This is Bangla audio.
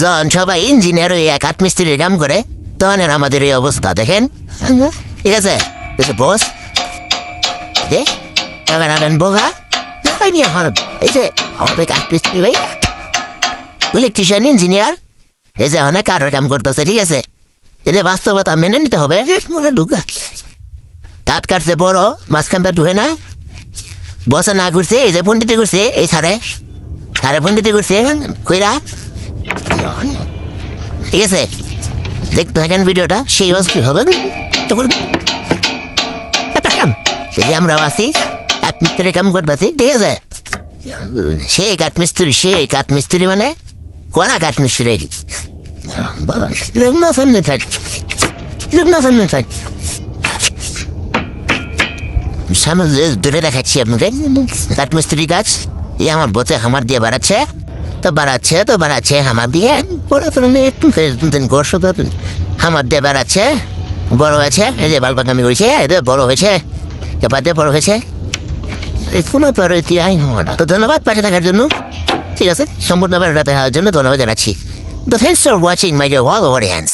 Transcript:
যখন সবাই ইঞ্জিনিয়ার হয়ে এক মিস্ত্রির কাম করে তখন আমাদের এই অবস্থা দেখেন? ঠিক আছে? বস। দে এবার আনেন বোগা দেখাই নিয়ে আমার এই যে আমাদের কাঠ মিস্ত্রি ভাই। Electrician engineer. এই যে অনেক কাঠের কাম করতেছে ঠিক আছে? এটা বাস্তবতা মেনে নিতে হবে। মনে ঢুকা। কাঠ কাটছে বড় মাঝখানটা ঢুকে না। বসে না ঘুরছে এই যে পন্ডিতে ঘুরছে এই সারে সারে পন্ডিতে ঘুরছে কইরা। ঠিক আছে। দেখতে থাকেন ভিডিওটা, সেই অস্থির হবে? তখন একটা কাম এই যে আছি এক কাম করতেছি ঠিক আছে? সেই কাঠ মিস্ত্রি সেই কাঠ মিস্ত্রি মানে কোনা কাঠ মিস্ত্রি? না সামনে থাক। না সামনে থাক। সামনে দূরে দেখাচ্ছি আপনাদের কাঠমিস্ত্রি গাছ এই আমার বোতে হামার দিয়ে বাড়াচ্ছে। তো বাড়াচ্ছে তো বাড়াচ্ছে আমার দিয়ে বড় ধরনের একটু দিন গোর্ষ হামার দিয়ে বাড়াচ্ছে বড় হয়েছে, এই যে বাল বাগামি করেছে এদের বড় হয়েছে এবার দিয়ে বড় হয়েছে। কোনো পরিস্থিতি আই হওয়া তো ধন্যবাদ পাশে থাকার জন্য। ঠিক আছে, সম্পূর্ণ রাতে হওয়ার জন্য ধন্যবাদ জানাচ্ছি। তো thanks for watching my dear all audience